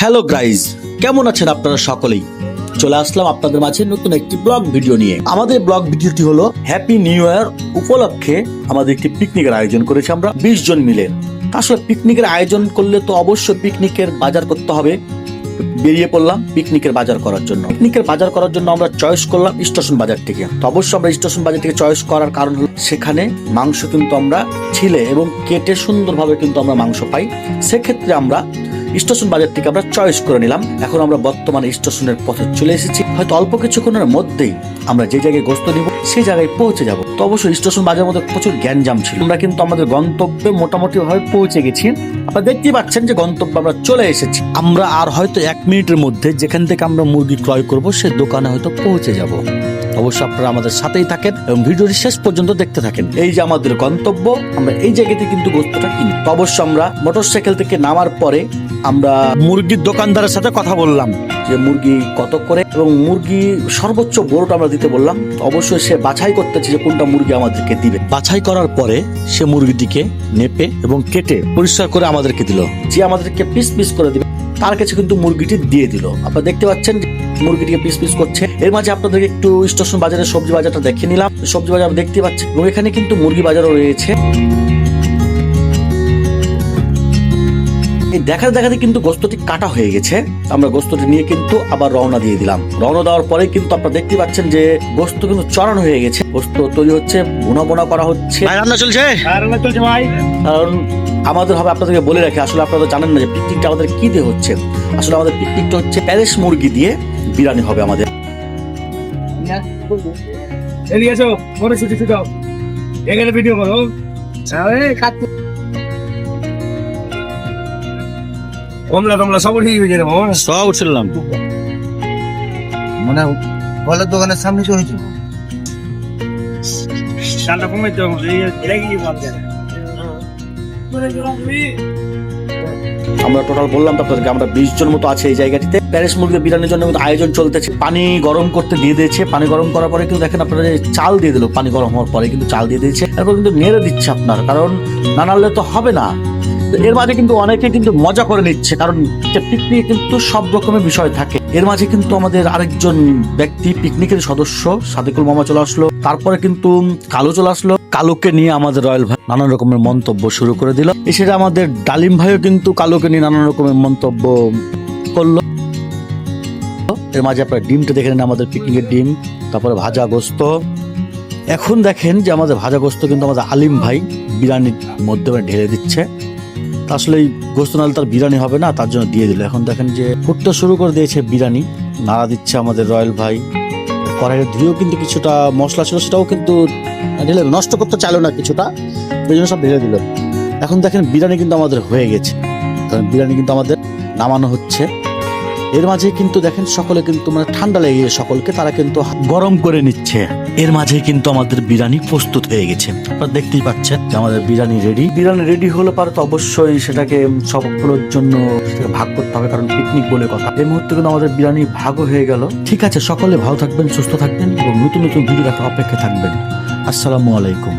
Hello guys, কেমন আছেন আপনারা সকলেই? চলে আসলাম আপনাদের মাঝে নতুন একটি ব্লগ ভিডিও নিয়ে। আমাদের ব্লগ ভিডিওটি হলো হ্যাপি নিউ ইয়ার উপলক্ষে আমাদের একটি পিকনিকের আয়োজন করেছি আমরা বিশ জন মিলে। আসলে পিকনিকের আয়োজন করলে তো অবশ্যই পিকনিকের বাজার করতে হবে। বেরিয়ে পড়লাম পিকনিকের বাজার করার জন্য। পিকনিকের বাজার করার জন্য আমরা চয়েস করলাম স্টেশন বাজার থেকে। তো অবশ্যই আমরা স্টেশন বাজার থেকে চয়েস করার কারণ হলো সেখানে মাংস কিন্তু আমরা ছিলে এবং কেটে সুন্দরভাবে কিন্তু আমরা মাংস পাই। সেক্ষেত্রে আমরা স্টেশন বাজার থেকে আমরা চয়েস করে নিলাম। এখন আমরা বর্তমানে স্টেশনের পথে চলে এসেছি। হয়তো অল্প কিছুক্ষণের মধ্যেই আমরা যে জায়গায় গোস্ত নিব, সেই জায়গায় পৌঁছে যাব। তো অবশ্যই স্টেশন বাজারের মধ্যে প্রচুর জ্ঞানজাম ছিল। আমরা কিন্তু আমাদের গন্তব্যে মোটামুটি ভাবে পৌঁছে গেছি। আপনারা দেখতেই পাচ্ছেন যে গন্তব্য আমরা চলে এসেছি। আমরা আর হয়তো এক মিনিটের মধ্যে যেখান থেকে আমরা মুরগি ক্রয় করব, সে দোকানে হয়তো পৌঁছে যাব। অবশ্যই আপনারা আমাদের সাথেই থাকেন এবং ভিডিওটি শেষ পর্যন্ত দেখতে থাকেন। এই যে আমাদের গন্তব্য, আমরা এই জায়গাতে কিন্তু গোস্তটা কিনি। অবশ্য আমরা মোটরসাইকেল থেকে নামার পরে আমরা মুরগির দোকানদারের সাথে কথা বললাম। যে মুরগি কত করে? এবং মুরগি সর্বোচ্চ বড়টা আমরা দিতে বললাম। অবশ্যই সে বাছাই করতেছে যে কোনটা মুরগি আমাদেরকে দিবে। বাছাই করার পরে সে মুরগিটিকে নেপে এবং কেটে পরিষ্কার করে আমাদেরকে দিল। যে আমাদেরকে পিস পিস করে দিবে, তার কাছে কিন্তু মুরগিটি দিয়ে দিল। আপনারা দেখতে পাচ্ছেন মুরগিটিকে পিস পিস করছে। এর মাঝে আপনাদেরকে একটু স্টেশন বাজারের সবজি বাজারটা দেখে নিলাম। সবজি বাজার দেখতে পাচ্ছি এবং এখানে কিন্তু মুরগি বাজারও রয়েছে। এই দেখাতে দেখাতে কিন্তু গোস্তটি কাটা হয়ে গেছে। আমরা গোস্তটি নিয়ে কিন্তু আবার রওনা দিয়ে দিলাম। রওনা দেওয়ার পরে কিন্তু আপনারা দেখতে পাচ্ছেন যে গোস্ত কিন্তু চড়ানো হয়ে গেছে। গোস্ত তৈরি হচ্ছে বোনা বোনা করা হচ্ছে। রান্না চলছে? রান্না চলছে ভাই। কারণ আমাদের হবে আপনাদেরকে বলে রাখি আসলে আপনারা তো জানেন না যে পিকনিকটা আমাদের কি দিয়ে হচ্ছে। আসলে আমাদের পিকনিকটা হচ্ছে প্যালেস মুরগি দিয়ে বিরিয়ানি হবে আমাদের। এদিকে এসো ফটো ছুটি ছুটি এখানে ভিডিও করো। কমলা টমলা সব ঠিক হয়ে যাবে বাবা সব উঠছিলাম। মানে ফলের দোকানের সামনে কমে তো করে আমরা টোটাল বললাম তো আপনাদেরকে আমরা বিশ জন মতো আছে এই জায়গাটিতে। প্যারিস মুরগি বিরিয়ানির জন্য কিন্তু আয়োজন চলতেছে। পানি গরম করতে দিয়ে দিয়েছে। পানি গরম করার পরে কিন্তু দেখেন আপনারা চাল দিয়ে দিল পানি গরম হওয়ার পরে কিন্তু চাল দিয়ে দিয়েছে। এরপর কিন্তু নেড়ে দিচ্ছে আপনার কারণ না নাড়লে তো হবে না। এর মাঝে কিন্তু অনেকে কিন্তু মজা করে নিচ্ছে, কারণ পিকনিকে কিন্তু সব রকমের বিষয় থাকে। এর মাঝে কিন্তু আমাদের আরেকজন ব্যক্তি পিকনিকের সদস্য, সাদিকুল মামা চলে আসলো। তারপরে কিন্তু কালো চলে আসলো। কালোকে নিয়ে আমাদের রয়্যাল ভাই নানান রকমের মন্তব্য শুরু করে দিল। এছাড়া আমাদের ডালিম ভাইও কিন্তু কালোকে নিয়ে নানান রকমের মন্তব্য করল। এর মাঝে আপনার ডিমটা দেখে নেন আমাদের পিকনিকের ডিম, তারপরে ভাজা গোস্ত। এখন দেখেন যে আমাদের ভাজা গোস্ত কিন্তু আমাদের আলিম ভাই বিরিয়ানির মধ্যে ঢেলে দিচ্ছে। আসলে গোস্ত নাহলে তার বিরিয়ানি হবে না, তার জন্য দিয়ে দিল। এখন দেখেন যে ফুটতে শুরু করে দিয়েছে বিরিয়ানি, নাড়া দিচ্ছে আমাদের রয়্যাল ভাই। কড়াইয়ে ধুয়েও কিন্তু কিছুটা মশলা ছিল, সেটাও কিন্তু ঢেলে। নষ্ট করতে চাইলো না কিছুটা, ওই জন্য সব ঢেলে দিল। এখন দেখেন বিরিয়ানি কিন্তু আমাদের হয়ে গেছে। কারণ বিরিয়ানি কিন্তু আমাদের নামানো হচ্ছে। এর মাঝে কিন্তু দেখেন সকলে কিন্তু মানে ঠান্ডা লেগে সকলকে, তারা কিন্তু গরম করে নিচ্ছে। এর মাঝে কিন্তু আমাদের বিরিয়ানি প্রস্তুত হয়ে গেছে। আপনারা দেখতেই পাচ্ছেন যে আমাদের বিরিয়ানি রেডি বিরিয়ানি রেডি হলে পারে তো অবশ্যই সেটাকে সবগুলোর জন্য ভাগ করতে হবে, কারণ পিকনিক বলে কথা। এই মুহূর্তে কিন্তু আমাদের বিরিয়ানি ভাগও হয়ে গেল। ঠিক আছে, সকলে ভালো থাকবেন, সুস্থ থাকবেন এবং নতুন নতুন ভিডিও দেখার অপেক্ষা থাকবেন। আসসালামু আলাইকুম।